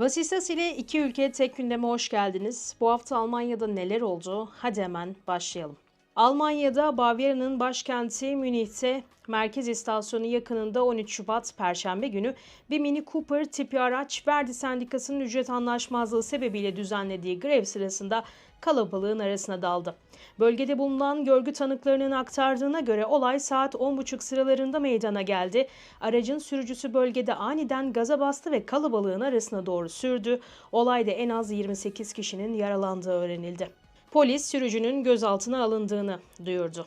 Vasistas ile iki ülke tek gündeme hoş geldiniz. Bu hafta Almanya'da neler oldu? Hadi hemen başlayalım. Almanya'da Bavyera'nın başkenti Münih'te merkez istasyonu yakınında 13 Şubat Perşembe günü bir Mini Cooper tipi araç Verdi Sendikası'nın ücret anlaşmazlığı sebebiyle düzenlediği grev sırasında kalabalığın arasına daldı. Bölgede bulunan görgü tanıklarının aktardığına göre olay saat 10.30 sıralarında meydana geldi. Aracın sürücüsü bölgede aniden gaza bastı ve kalabalığın arasına doğru sürdü. Olayda en az 28 kişinin yaralandığı öğrenildi. Polis sürücünün gözaltına alındığını duyurdu.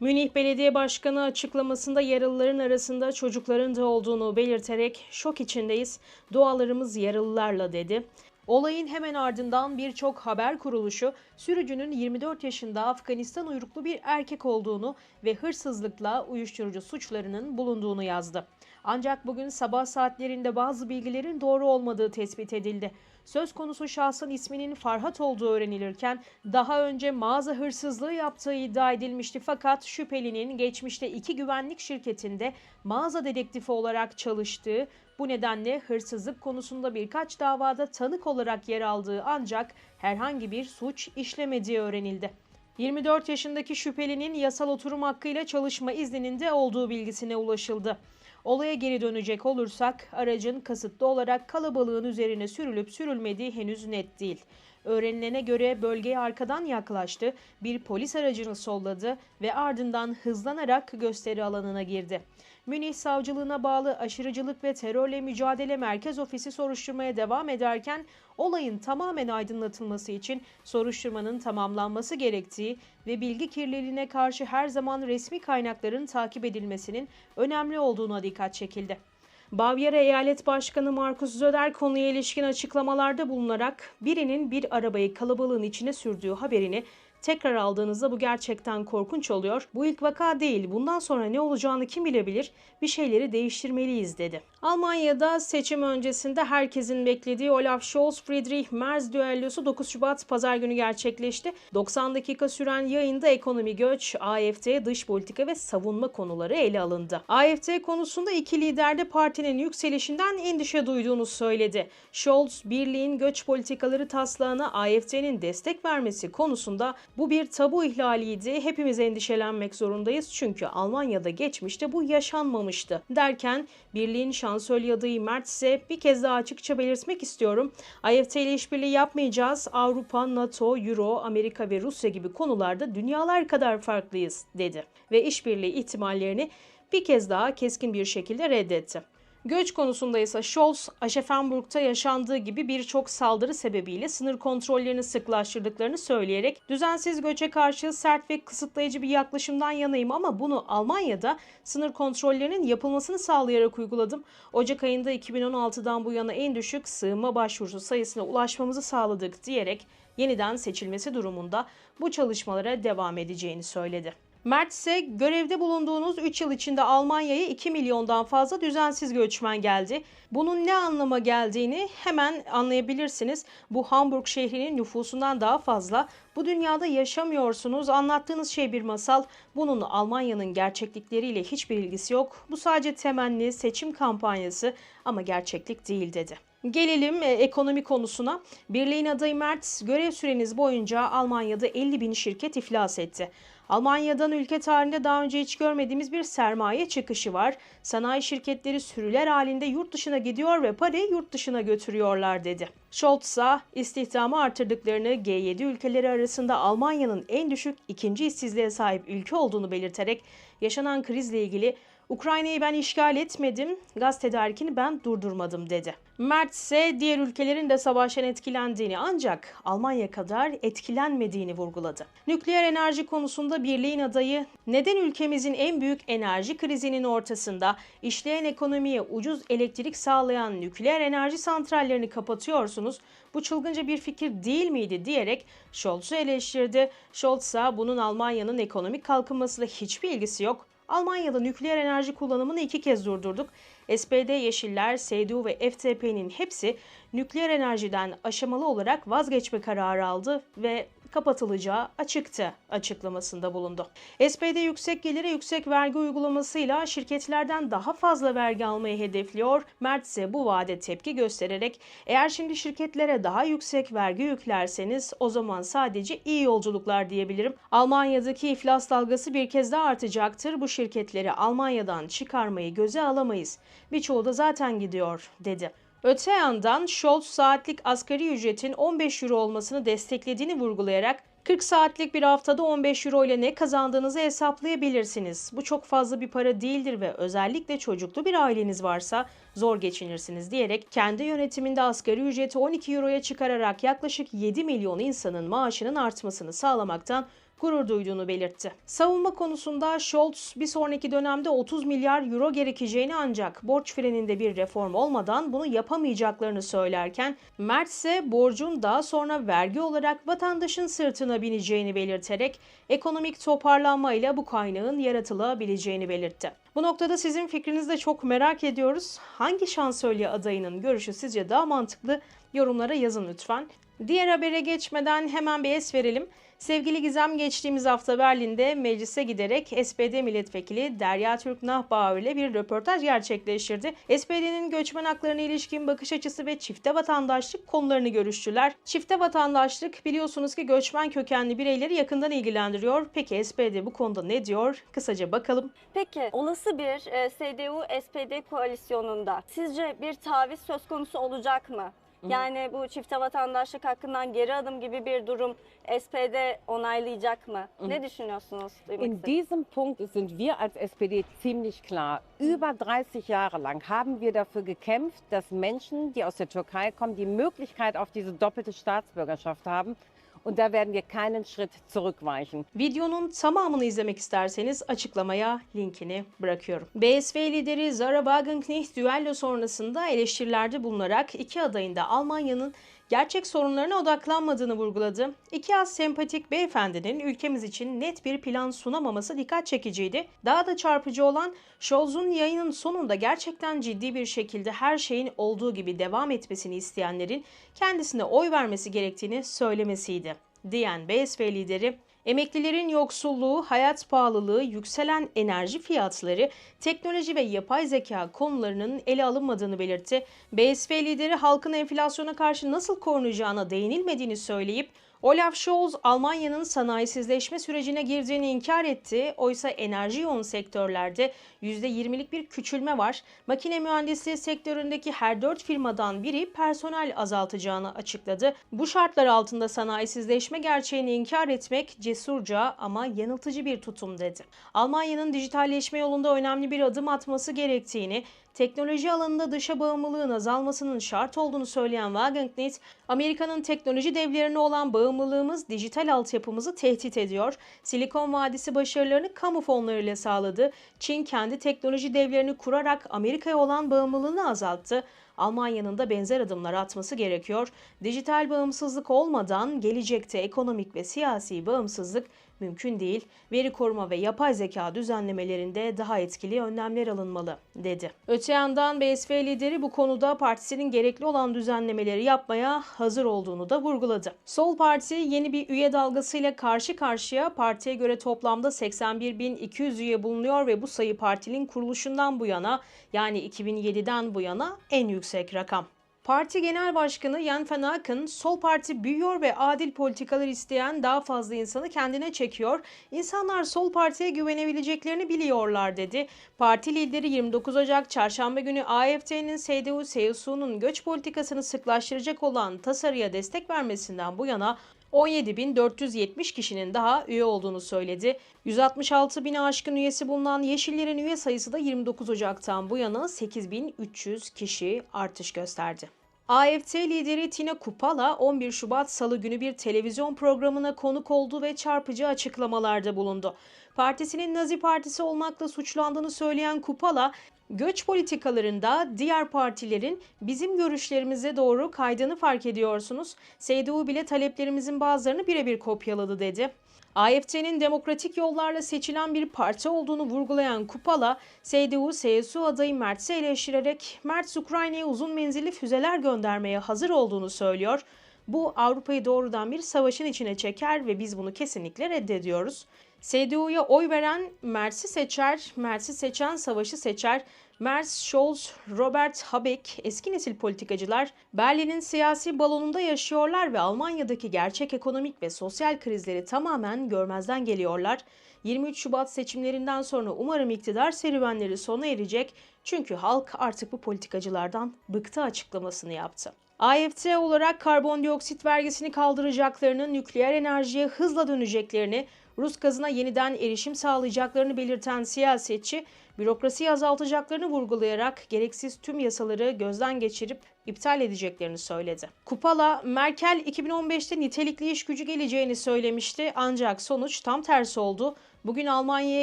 Münih Belediye Başkanı açıklamasında yaralıların arasında çocukların da olduğunu belirterek şok içindeyiz, dualarımız yaralılarla dedi. Olayın hemen ardından birçok haber kuruluşu sürücünün 24 yaşında Afganistan uyruklu bir erkek olduğunu ve hırsızlıkla uyuşturucu suçlarının bulunduğunu yazdı. Ancak bugün sabah saatlerinde bazı bilgilerin doğru olmadığı tespit edildi. Söz konusu şahsın isminin Farhat olduğu öğrenilirken daha önce mağaza hırsızlığı yaptığı iddia edilmişti fakat şüphelinin geçmişte iki güvenlik şirketinde mağaza dedektifi olarak çalıştığı bu nedenle hırsızlık konusunda birkaç davada tanık olarak yer aldığı ancak herhangi bir suç işlemediği öğrenildi. 24 yaşındaki şüphelinin yasal oturum hakkıyla çalışma izninin de olduğu bilgisine ulaşıldı. Olaya geri dönecek olursak aracın kasıtlı olarak kalabalığın üzerine sürülüp sürülmediği henüz net değil. Öğrenilene göre bölgeye arkadan yaklaştı, bir polis aracını solladı ve ardından hızlanarak gösteri alanına girdi. Münih Savcılığına bağlı Aşırıcılık ve Terörle Mücadele Merkez Ofisi soruşturmaya devam ederken olayın tamamen aydınlatılması için soruşturmanın tamamlanması gerektiği ve bilgi kirliliğine karşı her zaman resmi kaynakların takip edilmesinin önemli olduğuna dikkat çekildi. Bavyera Eyalet Başkanı Markus Söder konuya ilişkin açıklamalarda bulunarak birinin bir arabayı kalabalığın içine sürdüğü haberini tekrar aldığınızda bu gerçekten korkunç oluyor. Bu ilk vaka değil. Bundan sonra ne olacağını kim bilebilir? Bir şeyleri değiştirmeliyiz dedi. Almanya'da seçim öncesinde herkesin beklediği Olaf Scholz-Friedrich Merz düellosu 9 Şubat pazar günü gerçekleşti. 90 dakika süren yayında ekonomi göç, AFD, dış politika ve savunma konuları ele alındı. AFD konusunda iki lider de partinin yükselişinden endişe duyduğunu söyledi. Scholz, birliğin göç politikaları taslağına AFD'nin destek vermesi konusunda bu bir tabu ihlaliydi. Hepimiz endişelenmek zorundayız çünkü Almanya'da geçmişte bu yaşanmamıştı derken birliğin şansölye adayı Mert ise bir kez daha açıkça belirtmek istiyorum. AFT ile işbirliği yapmayacağız. Avrupa, NATO, Euro, Amerika ve Rusya gibi konularda dünyalar kadar farklıyız dedi. Ve işbirliği ihtimallerini bir kez daha keskin bir şekilde reddetti. Göç konusunda ise Scholz, Aschaffenburg'da yaşandığı gibi birçok saldırı sebebiyle sınır kontrollerini sıklaştırdıklarını söyleyerek düzensiz göçe karşı sert ve kısıtlayıcı bir yaklaşımdan yanayım ama bunu Almanya'da sınır kontrollerinin yapılmasını sağlayarak uyguladım. Ocak ayında 2016'dan bu yana en düşük sığınma başvurusu sayısına ulaşmamızı sağladık diyerek yeniden seçilmesi durumunda bu çalışmalara devam edeceğini söyledi. Mert ise görevde bulunduğunuz 3 yıl içinde Almanya'ya 2 milyondan fazla düzensiz göçmen geldi. Bunun ne anlama geldiğini hemen anlayabilirsiniz. Bu Hamburg şehrinin nüfusundan daha fazla. Bu dünyada yaşamıyorsunuz. Anlattığınız şey bir masal. Bunun Almanya'nın gerçeklikleriyle hiçbir ilgisi yok. Bu sadece temenni, seçim kampanyası ama gerçeklik değil dedi. Gelelim e, ekonomi konusuna. Birliğin adayı Mert, görev süreniz boyunca Almanya'da 50 bin şirket iflas etti. Almanya'dan ülke tarihinde daha önce hiç görmediğimiz bir sermaye çıkışı var. Sanayi şirketleri sürüler halinde yurt dışına gidiyor ve parayı yurt dışına götürüyorlar dedi. Scholz ise istihdamı artırdıklarını G7 ülkeleri arasında Almanya'nın en düşük ikinci işsizliğe sahip ülke olduğunu belirterek yaşanan krizle ilgili Ukrayna'yı ben işgal etmedim, gaz tedarikini ben durdurmadım dedi. Mert ise diğer ülkelerin de savaştan etkilendiğini ancak Almanya kadar etkilenmediğini vurguladı. Nükleer enerji konusunda birliğin adayı neden ülkemizin en büyük enerji krizinin ortasında işleyen ekonomiye ucuz elektrik sağlayan nükleer enerji santrallerini kapatıyorsunuz? Bu çılgınca bir fikir değil miydi diyerek Scholz'u eleştirdi. Scholz ise bunun Almanya'nın ekonomik kalkınmasıyla hiçbir ilgisi yok. Almanya'da nükleer enerji kullanımını iki kez durdurduk. SPD, Yeşiller, CDU ve FDP'nin hepsi nükleer enerjiden aşamalı olarak vazgeçme kararı aldı ve kapatılacağı açıktı açıklamasında bulundu. SPD yüksek gelire yüksek vergi uygulamasıyla şirketlerden daha fazla vergi almayı hedefliyor. Mert ise bu vaade tepki göstererek eğer şimdi şirketlere daha yüksek vergi yüklerseniz o zaman sadece iyi yolculuklar diyebilirim. Almanya'daki iflas dalgası bir kez daha artacaktır. Bu şirketleri Almanya'dan çıkarmayı göze alamayız. Birçoğu da zaten gidiyor dedi. Öte yandan Scholz saatlik asgari ücretin 15 euro olmasını desteklediğini vurgulayarak 40 saatlik bir haftada 15 euro ile ne kazandığınızı hesaplayabilirsiniz. Bu çok fazla bir para değildir ve özellikle çocuklu bir aileniz varsa zor geçinirsiniz diyerek kendi yönetiminde asgari ücreti 12 euroya çıkararak yaklaşık 7 milyon insanın maaşının artmasını sağlamaktan gurur duyduğunu belirtti. Savunma konusunda Scholz bir sonraki dönemde 30 milyar euro gerekeceğini ancak borç freninde bir reform olmadan bunu yapamayacaklarını söylerken Mert ise borcun daha sonra vergi olarak vatandaşın sırtına bineceğini belirterek ekonomik toparlanmayla bu kaynağın yaratılabileceğini belirtti. Bu noktada sizin fikrinizi de çok merak ediyoruz. Hangi şansölye adayının görüşü sizce daha mantıklı? Yorumlara yazın lütfen. Diğer habere geçmeden hemen bir es verelim. Sevgili Gizem geçtiğimiz hafta Berlin'de meclise giderek SPD milletvekili Derya Türk Nahbauer ile bir röportaj gerçekleştirdi. SPD'nin göçmen haklarına ilişkin bakış açısı ve çifte vatandaşlık konularını görüştüler. Çifte vatandaşlık biliyorsunuz ki göçmen kökenli bireyleri yakından ilgilendiriyor. Peki SPD bu konuda ne diyor? Kısaca bakalım. Peki olası bir e, CDU-SPD koalisyonunda sizce bir taviz söz konusu olacak mı? Yani bu çifte vatandaşlık hakkından geri adım gibi bir durum SPD onaylayacak mı? Ne düşünüyorsunuz? Duymak In diesem Punkt sind wir als SPD ziemlich klar. Über 30 Jahre lang haben wir dafür gekämpft, dass Menschen, die aus der Türkei kommen, die Möglichkeit auf diese doppelte Staatsbürgerschaft haben. Und da werden wir keinen Schritt zurückweichen. Videonun tamamını izlemek isterseniz açıklamaya linkini bırakıyorum. BSV lideri Zara Wagenknecht düello sonrasında eleştirilerde bulunarak iki adayın da Almanya'nın gerçek sorunlarına odaklanmadığını vurguladı. İki az sempatik beyefendinin ülkemiz için net bir plan sunamaması dikkat çekiciydi. Daha da çarpıcı olan Scholz'un yayının sonunda gerçekten ciddi bir şekilde her şeyin olduğu gibi devam etmesini isteyenlerin kendisine oy vermesi gerektiğini söylemesiydi diyen BSV lideri Emeklilerin yoksulluğu, hayat pahalılığı, yükselen enerji fiyatları, teknoloji ve yapay zeka konularının ele alınmadığını belirtti. BSV lideri halkın enflasyona karşı nasıl korunacağına değinilmediğini söyleyip Olaf Scholz Almanya'nın sanayisizleşme sürecine girdiğini inkar etti. Oysa enerji yoğun sektörlerde %20'lik bir küçülme var. Makine mühendisliği sektöründeki her dört firmadan biri personel azaltacağını açıkladı. Bu şartlar altında sanayisizleşme gerçeğini inkar etmek cesurca ama yanıltıcı bir tutum dedi. Almanya'nın dijitalleşme yolunda önemli bir adım atması gerektiğini, teknoloji alanında dışa bağımlılığın azalmasının şart olduğunu söyleyen Wagenknecht, Amerika'nın teknoloji devlerine olan bağımlılığımız dijital altyapımızı tehdit ediyor. Silikon Vadisi başarılarını kamu fonlarıyla sağladı. Çin kendi teknoloji devlerini kurarak Amerika'ya olan bağımlılığını azalttı. Almanya'nın da benzer adımlar atması gerekiyor. Dijital bağımsızlık olmadan gelecekte ekonomik ve siyasi bağımsızlık mümkün değil. Veri koruma ve yapay zeka düzenlemelerinde daha etkili önlemler alınmalı, dedi. Öte yandan BSF lideri bu konuda partisinin gerekli olan düzenlemeleri yapmaya hazır olduğunu da vurguladı. Sol Parti yeni bir üye dalgasıyla karşı karşıya partiye göre toplamda 81.200 üye bulunuyor ve bu sayı partinin kuruluşundan bu yana yani 2007'den bu yana en yüksek rakam. Parti Genel Başkanı Jan van Sol Parti büyüyor ve adil politikalar isteyen daha fazla insanı kendine çekiyor. İnsanlar Sol Parti'ye güvenebileceklerini biliyorlar dedi. Parti lideri 29 Ocak Çarşamba günü AFD'nin CDU-CSU'nun göç politikasını sıklaştıracak olan tasarıya destek vermesinden bu yana 17.470 kişinin daha üye olduğunu söyledi. 166 bini aşkın üyesi bulunan Yeşillerin üye sayısı da 29 Ocak'tan bu yana 8.300 kişi artış gösterdi. AFT lideri Tina Kupala 11 Şubat Salı günü bir televizyon programına konuk oldu ve çarpıcı açıklamalarda bulundu. Partisinin Nazi Partisi olmakla suçlandığını söyleyen Kupala, göç politikalarında diğer partilerin bizim görüşlerimize doğru kaydığını fark ediyorsunuz. CDU bile taleplerimizin bazılarını birebir kopyaladı dedi. AFD'nin demokratik yollarla seçilen bir parti olduğunu vurgulayan Kupala, CDU-CSU adayı Mertz'i eleştirerek Mertz Ukrayna'ya uzun menzilli füzeler göndermeye hazır olduğunu söylüyor. Bu Avrupa'yı doğrudan bir savaşın içine çeker ve biz bunu kesinlikle reddediyoruz. CDU'ya oy veren Mertz'i seçer, Mertz'i seçen savaşı seçer. Merz, Scholz, Robert Habeck eski nesil politikacılar Berlin'in siyasi balonunda yaşıyorlar ve Almanya'daki gerçek ekonomik ve sosyal krizleri tamamen görmezden geliyorlar. 23 Şubat seçimlerinden sonra umarım iktidar serüvenleri sona erecek çünkü halk artık bu politikacılardan bıktı açıklamasını yaptı. AFT olarak karbondioksit vergisini kaldıracaklarını, nükleer enerjiye hızla döneceklerini, Rus gazına yeniden erişim sağlayacaklarını belirten siyasetçi, bürokrasiyi azaltacaklarını vurgulayarak gereksiz tüm yasaları gözden geçirip iptal edeceklerini söyledi. Kupala, Merkel 2015'te nitelikli iş gücü geleceğini söylemişti ancak sonuç tam tersi oldu. Bugün Almanya'ya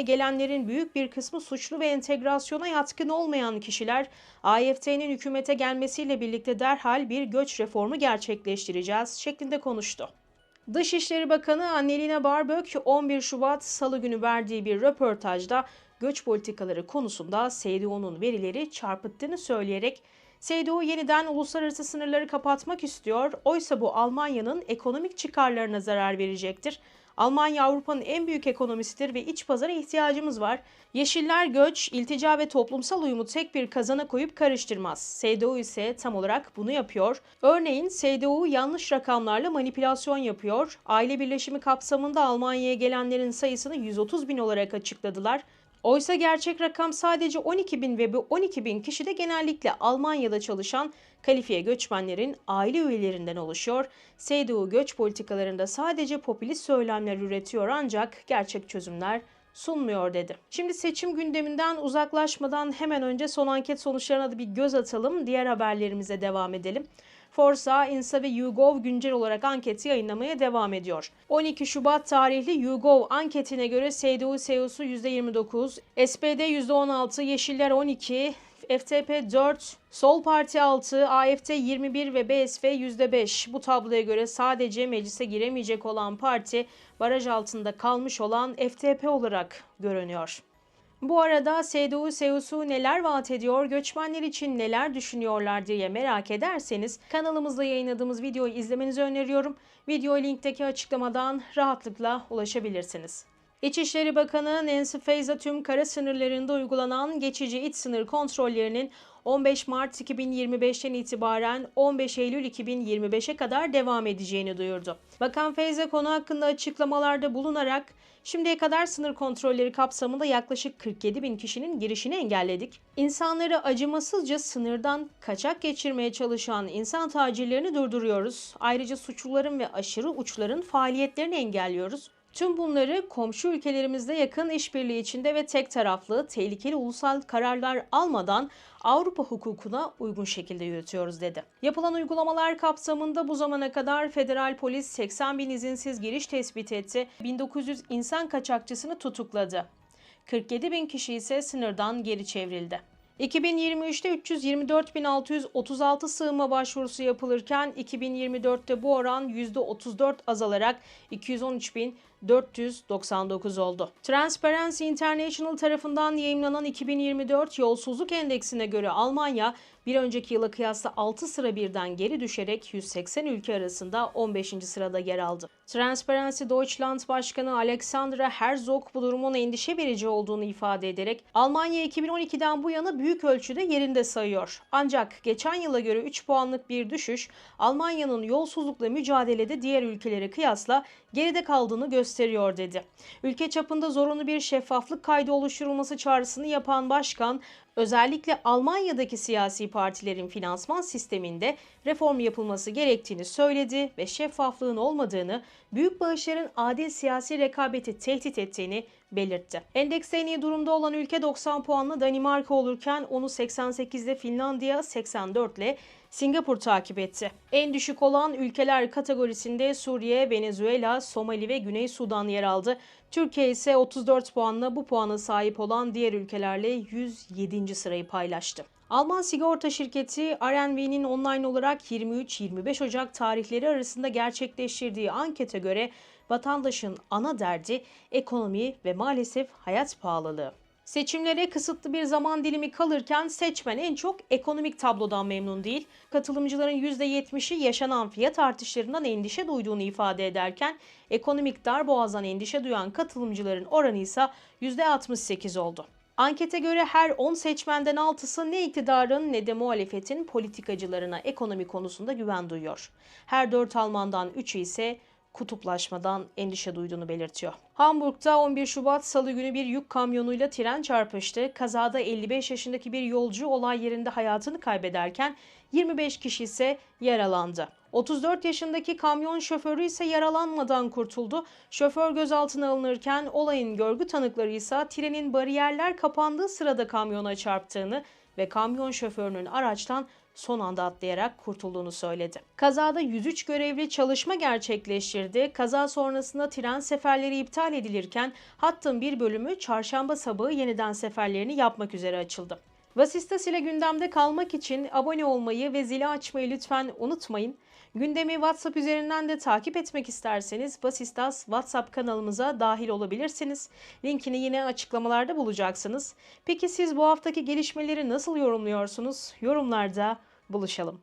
gelenlerin büyük bir kısmı suçlu ve entegrasyona yatkın olmayan kişiler. AFT'nin hükümete gelmesiyle birlikte derhal bir göç reformu gerçekleştireceğiz şeklinde konuştu. Dışişleri Bakanı Annelina Baerbock 11 Şubat Salı günü verdiği bir röportajda göç politikaları konusunda CDU'nun verileri çarpıttığını söyleyerek CDU yeniden uluslararası sınırları kapatmak istiyor. Oysa bu Almanya'nın ekonomik çıkarlarına zarar verecektir. Almanya Avrupa'nın en büyük ekonomisidir ve iç pazara ihtiyacımız var. Yeşiller göç, iltica ve toplumsal uyumu tek bir kazana koyup karıştırmaz. CDU ise tam olarak bunu yapıyor. Örneğin CDU yanlış rakamlarla manipülasyon yapıyor. Aile birleşimi kapsamında Almanya'ya gelenlerin sayısını 130 bin olarak açıkladılar. Oysa gerçek rakam sadece 12 bin ve bu 12 bin kişi de genellikle Almanya'da çalışan kalifiye göçmenlerin aile üyelerinden oluşuyor. CDU göç politikalarında sadece popülist söylemler üretiyor ancak gerçek çözümler sunmuyor dedi. Şimdi seçim gündeminden uzaklaşmadan hemen önce son anket sonuçlarına da bir göz atalım. Diğer haberlerimize devam edelim. Forsa, Insa ve YouGov güncel olarak anketi yayınlamaya devam ediyor. 12 Şubat tarihli YouGov anketine göre CDU CEO'su %29, SPD %16, Yeşiller 12, FTP 4, Sol Parti 6, AFT 21 ve BSF %5. Bu tabloya göre sadece meclise giremeyecek olan parti baraj altında kalmış olan FTP olarak görünüyor. Bu arada CDU CEO'su neler vaat ediyor, göçmenler için neler düşünüyorlar diye merak ederseniz kanalımızda yayınladığımız videoyu izlemenizi öneriyorum. Video linkteki açıklamadan rahatlıkla ulaşabilirsiniz. İçişleri Bakanı Nancy Faeser tüm kara sınırlarında uygulanan geçici iç sınır kontrollerinin 15 Mart 2025'ten itibaren 15 Eylül 2025'e kadar devam edeceğini duyurdu. Bakan Feyze konu hakkında açıklamalarda bulunarak şimdiye kadar sınır kontrolleri kapsamında yaklaşık 47 bin kişinin girişini engelledik. İnsanları acımasızca sınırdan kaçak geçirmeye çalışan insan tacirlerini durduruyoruz. Ayrıca suçluların ve aşırı uçların faaliyetlerini engelliyoruz. Tüm bunları komşu ülkelerimizde yakın işbirliği içinde ve tek taraflı, tehlikeli ulusal kararlar almadan Avrupa hukukuna uygun şekilde yürütüyoruz dedi. Yapılan uygulamalar kapsamında bu zamana kadar federal polis 80 bin izinsiz giriş tespit etti, 1900 insan kaçakçısını tutukladı. 47 bin kişi ise sınırdan geri çevrildi. 2023'te 324.636 sığınma başvurusu yapılırken 2024'te bu oran %34 azalarak 213.499 oldu. Transparency International tarafından yayımlanan 2024 yolsuzluk endeksine göre Almanya bir önceki yıla kıyasla 6 sıra birden geri düşerek 180 ülke arasında 15. sırada yer aldı. Transparency Deutschland Başkanı Alexandra Herzog bu durumun endişe verici olduğunu ifade ederek Almanya 2012'den bu yana büyük ölçüde yerinde sayıyor. Ancak geçen yıla göre 3 puanlık bir düşüş Almanya'nın yolsuzlukla mücadelede diğer ülkelere kıyasla geride kaldığını gösteriyor dedi. Ülke çapında zorunlu bir şeffaflık kaydı oluşturulması çağrısını yapan başkan özellikle Almanya'daki siyasi partilerin finansman sisteminde reform yapılması gerektiğini söyledi ve şeffaflığın olmadığını, büyük bağışların adil siyasi rekabeti tehdit ettiğini belirtti. Endekste en iyi durumda olan ülke 90 puanla Danimarka olurken onu 88'de Finlandiya, 84 ile Singapur takip etti. En düşük olan ülkeler kategorisinde Suriye, Venezuela, Somali ve Güney Sudan yer aldı. Türkiye ise 34 puanla bu puana sahip olan diğer ülkelerle 107. sırayı paylaştı. Alman sigorta şirketi RNV'nin online olarak 23-25 Ocak tarihleri arasında gerçekleştirdiği ankete göre vatandaşın ana derdi ekonomi ve maalesef hayat pahalılığı. Seçimlere kısıtlı bir zaman dilimi kalırken seçmen en çok ekonomik tablodan memnun değil. Katılımcıların %70'i yaşanan fiyat artışlarından endişe duyduğunu ifade ederken ekonomik darboğazdan endişe duyan katılımcıların oranı ise %68 oldu. Ankete göre her 10 seçmenden 6'sı ne iktidarın ne de muhalefetin politikacılarına ekonomi konusunda güven duyuyor. Her 4 Almandan 3'ü ise kutuplaşmadan endişe duyduğunu belirtiyor. Hamburg'da 11 Şubat Salı günü bir yük kamyonuyla tren çarpıştı. Kazada 55 yaşındaki bir yolcu olay yerinde hayatını kaybederken 25 kişi ise yaralandı. 34 yaşındaki kamyon şoförü ise yaralanmadan kurtuldu. Şoför gözaltına alınırken olayın görgü tanıkları ise trenin bariyerler kapandığı sırada kamyona çarptığını ve kamyon şoförünün araçtan son anda atlayarak kurtulduğunu söyledi. Kazada 103 görevli çalışma gerçekleştirdi. Kaza sonrasında tren seferleri iptal edilirken hattın bir bölümü çarşamba sabahı yeniden seferlerini yapmak üzere açıldı. Vasistas ile gündemde kalmak için abone olmayı ve zili açmayı lütfen unutmayın. Gündemi WhatsApp üzerinden de takip etmek isterseniz Vasistas WhatsApp kanalımıza dahil olabilirsiniz. Linkini yine açıklamalarda bulacaksınız. Peki siz bu haftaki gelişmeleri nasıl yorumluyorsunuz? Yorumlarda buluşalım.